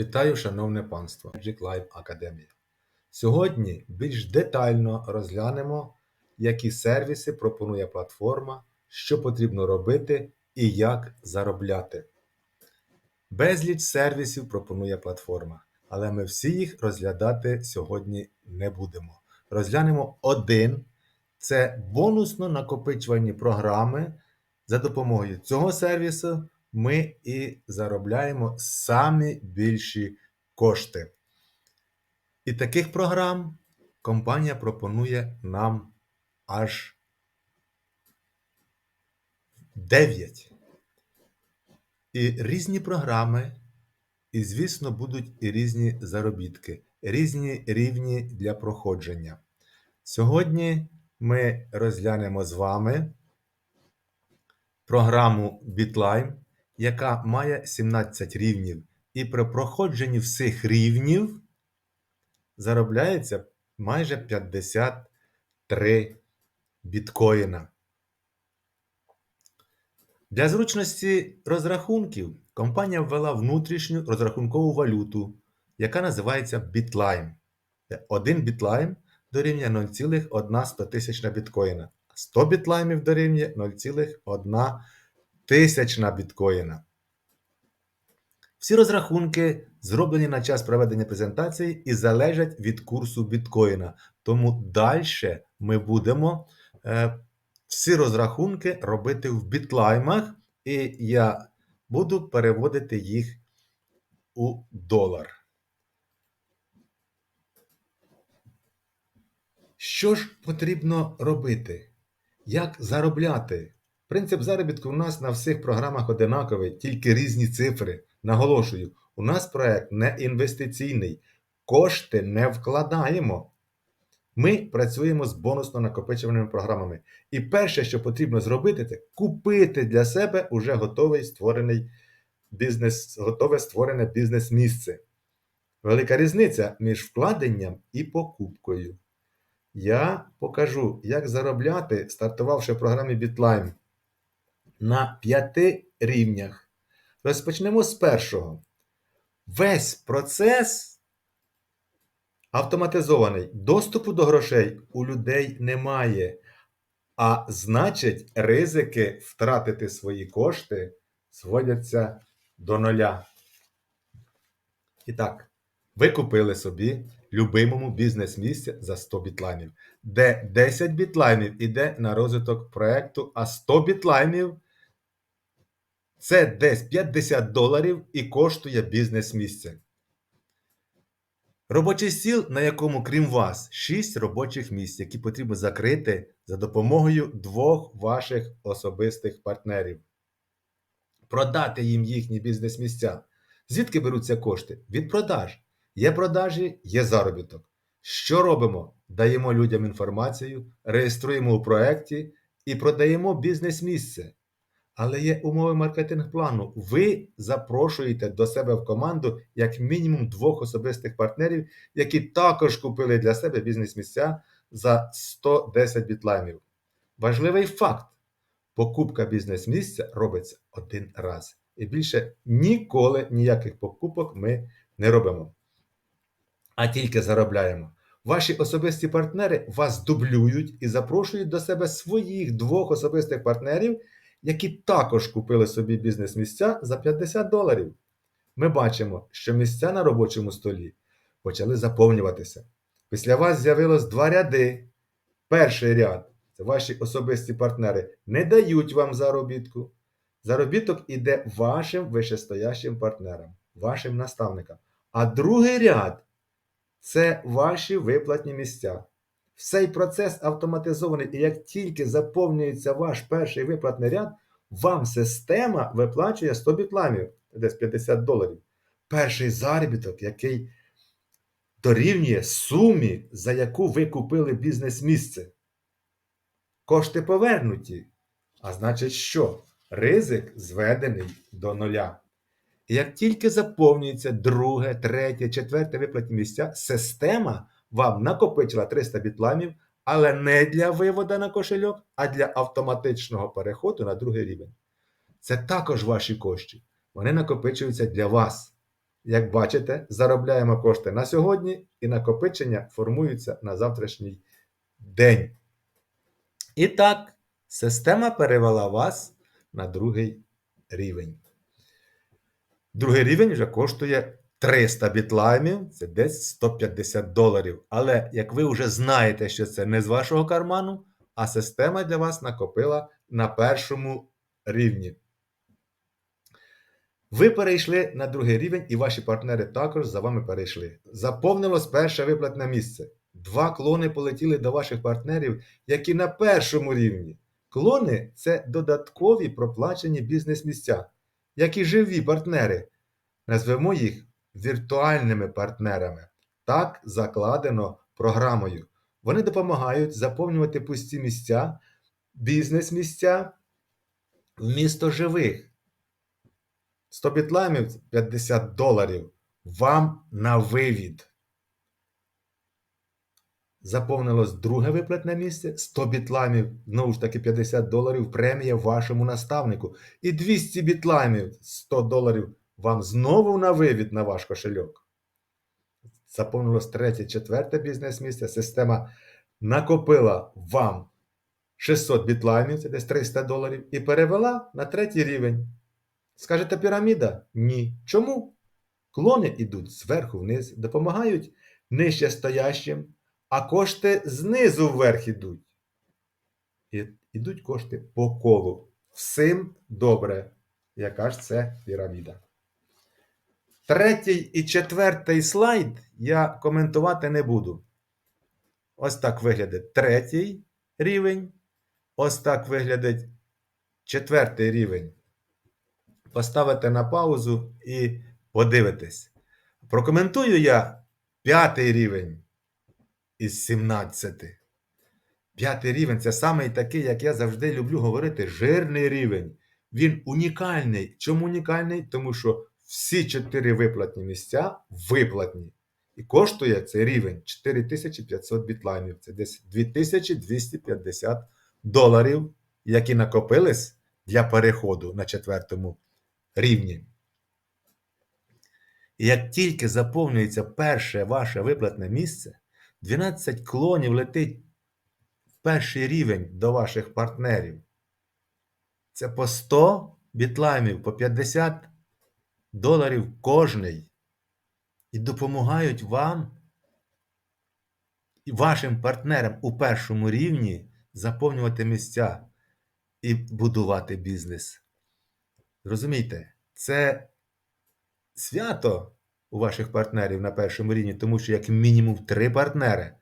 Вітаю, шановне панство, Magic Live Академія. Сьогодні більш детально розглянемо, які сервіси пропонує платформа, що потрібно робити і як заробляти. Безліч сервісів пропонує платформа, але ми всі їх розглядати сьогодні не будемо. Розглянемо один це бонусно накопичувальні програми. За допомогою цього сервісу ми і заробляємо самі більші кошти. І таких програм компанія пропонує нам аж 9. І різні програми, і, звісно, будуть і різні заробітки, різні рівні для проходження. Сьогодні ми розглянемо з вами програму BitLime, яка має 17 рівнів. І при проходженні всіх рівнів заробляється майже 53 біткоїна. Для зручності розрахунків компанія ввела внутрішню розрахункову валюту, яка називається. Де Один бітлайм дорівнює 0,1 тисячна біткоїна. 100 бітлаймів дорівнює 0,1 тисячна біткоїна. Всі розрахунки зроблені на час проведення презентації і залежать від курсу біткоїна. Тому далі ми будемо е, всі розрахунки робити в бітлаймах, і я буду переводити їх у долар. Що ж потрібно робити? Як заробляти? Принцип заробітку у нас на всіх програмах одинаковий, тільки різні цифри. Наголошую, у нас проект не інвестиційний, кошти не вкладаємо. Ми працюємо з бонусно накопичувальними програмами. І перше, що потрібно зробити, це купити для себе уже готовий створений бізнес, готове створене бізнес-місце. Велика різниця між вкладенням і покупкою. Я покажу, як заробляти, стартувавши в програмі BitLime на п'яти рівнях. Розпочнемо з першого. Весь процес автоматизований. Доступу до грошей у людей немає. А значить, ризики втратити свої кошти зводяться до нуля. І так, ви купили собі любимому бізнес-місці за 100 бітлаймів, де 10 бітлаймів іде на розвиток проєкту, а 100 бітлаймів це десь 50 доларів і коштує бізнес-місце. Робочий стіл, на якому, крім вас, 6 робочих місць, які потрібно закрити за допомогою двох ваших особистих партнерів. Продати їм їхні бізнес-місця. Звідки беруться кошти? Від продаж. Є продажі, є заробіток. Що робимо? Даємо людям інформацію, реєструємо у проєкті і продаємо бізнес-місце. Але є умови маркетинг-плану. Ви запрошуєте до себе в команду як мінімум двох особистих партнерів, які також купили для себе бізнес-місця за 110 бітлаймів. Важливий факт: покупка бізнес-місця робиться один раз. І більше ніколи ніяких покупок ми не робимо. А тільки заробляємо. Ваші особисті партнери вас дублюють і запрошують до себе своїх двох особистих партнерів які також купили собі бізнес-місця за 50 доларів. Ми бачимо, що місця на робочому столі почали заповнюватися. Після вас з'явилось два ряди. Перший ряд це ваші особисті партнери, не дають вам заробітку. Заробіток іде вашим вищестоящим партнерам, вашим наставникам. А другий ряд це ваші виплатні місця. Цей процес автоматизований, і як тільки заповнюється ваш перший виплатний ряд, вам система виплачує 100 бітламів, десь 50 доларів. Перший заробіток, який дорівнює сумі, за яку ви купили бізнес-місце. Кошти повернуті. А значить, що? Ризик зведений до нуля. І як тільки заповнюється друге, третє, четверте виплатні місця, система вам накопичила 300 бітламів, але не для виводу на кошельок, а для автоматичного переходу на другий рівень. Це також ваші кошти. Вони накопичуються для вас. Як бачите, заробляємо кошти на сьогодні і накопичення формуються на завтрашній день. І так, система перевела вас на другий рівень. Другий рівень вже коштує 300 бітлаймів, це десь 150 доларів. Але як ви вже знаєте, що це не з вашого карману, а система для вас накопила на першому рівні. Ви перейшли на другий рівень, і ваші партнери також за вами перейшли. Заповнилось перше виплатне місце. Два клони полетіли до ваших партнерів, які на першому рівні. Клони це додаткові проплачені бізнес-місця, як і живі партнери. Назвемо їх віртуальними партнерами. Так закладено програмою. Вони допомагають заповнювати пусті місця, бізнес-місця в місто живих. 100 бітлаймів 50 доларів. Вам на вивід. Заповнилось друге виплатне місце 100 бітлаймів, знову ж таки 50 доларів премія вашому наставнику. І 200 бітлаймів 100 доларів вам знову на вивід на ваш кошельок. Заповнилось третє, четверте бізнес-місце. Система накопила вам 600 бітлаймів, це десь 300 доларів, і перевела на третій рівень. Скажете піраміда? Ні. Чому? Клони йдуть зверху вниз, допомагають нижче стоящим, а кошти знизу вверх ідуть. І ідуть кошти по колу. Всім добре. Яка ж це піраміда? Третій і четвертий слайд я коментувати не буду. Ось так виглядить третій рівень. Ось так виглядить четвертий рівень. Поставите на паузу і подивитесь. Прокоментую я п'ятий рівень із 17. П'ятий рівень це самий такий, як я завжди люблю говорити, жирний рівень. Він унікальний. Чому унікальний? Тому що всі чотири виплатні місця виплатні. І коштує цей рівень 4500 бітлаймів. Це десь 2250 доларів, які накопились для переходу на четвертому рівні. І як тільки заповнюється перше ваше виплатне місце, 12 клонів летить в перший рівень до ваших партнерів. Це по 100 бітлаймів, по 50 доларів кожний. І допомагають вам і вашим партнерам у першому рівні заповнювати місця і будувати бізнес. Розумієте, це свято у ваших партнерів на першому рівні, тому що як мінімум три партнери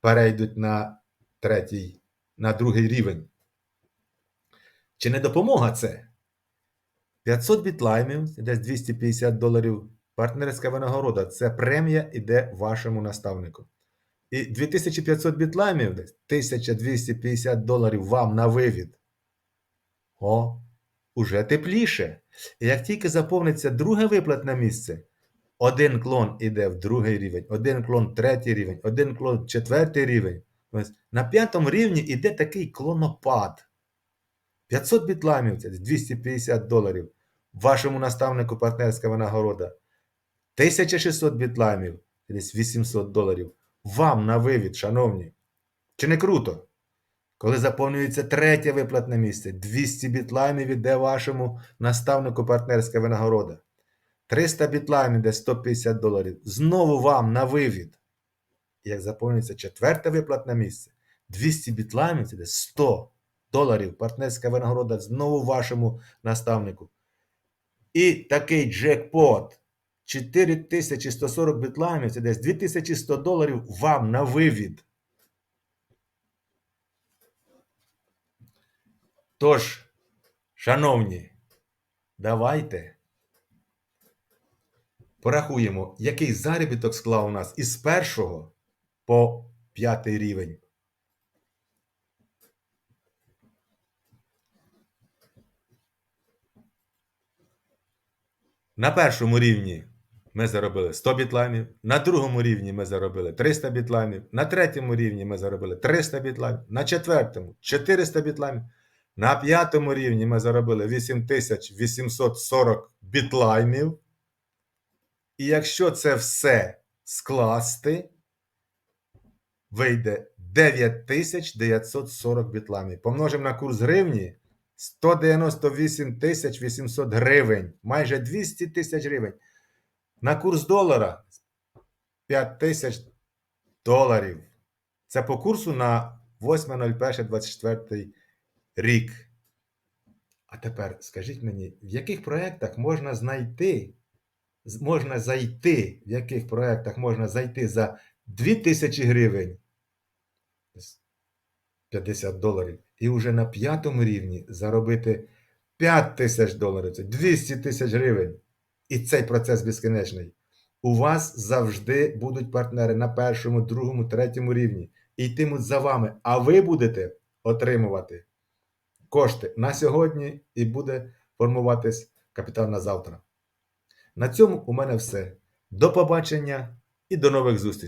перейдуть на третій, на другий рівень. Чи не допомога це? 500 бітлаймів, десь 250 доларів партнерська винагорода. Це премія іде вашому наставнику. І 2500 бітлаймів, десь 1250 доларів вам на вивід. О, уже тепліше. І як тільки заповниться друге виплатне місце, один клон іде в другий рівень, один клон третій рівень, один клон четвертий рівень. Ось на п'ятому рівні іде такий клонопад. 500 бітламів це 250 доларів. Вашому наставнику партнерська винагорода. 1600 бітламів, десь 800 доларів. Вам на вивід, шановні. Чи не круто? Коли заповнюється третє виплатне місце, 200 бітлаймів іде вашому наставнику партнерська винагорода. 300 бітлаймів іде 150 доларів. Знову вам на вивід. Як заповнюється четверте виплатне місце, 200 бітлаймів іде 100 доларів. Партнерська винагорода знову вашому наставнику. І такий джекпот. 4140 бітлаймів це десь 2100 доларів вам на вивід. Тож, шановні, давайте порахуємо, який заробіток склав у нас із першого по п'ятий рівень. На першому рівні ми заробили 100 бітлаймів, на другому рівні ми заробили 300 бітлаймів, на третьому рівні ми заробили 300 бітлаймів, на четвертому 400 бітлаймів, на п'ятому рівні ми заробили 8840 бітлаймів. І якщо це все скласти, вийде 9940 бітлами. Помножимо на курс гривні 198 тисяч 800 гривень, майже 200 тисяч гривень. На курс долара 5 тисяч доларів. Це по курсу на 8.01.24 рік. А тепер скажіть мені, в яких проєктах можна знайти, можна зайти, в яких проєктах можна зайти за 2000 гривень, 50 доларів, і вже на п'ятому рівні заробити 5 тисяч доларів, це 200 тисяч гривень. І цей процес безкінечний. У вас завжди будуть партнери на першому, другому, третьому рівні і йтимуть за вами, а ви будете отримувати кошти на сьогодні і буде формуватись капітал на завтра. На цьому у мене все. До побачення і до нових зустрічей!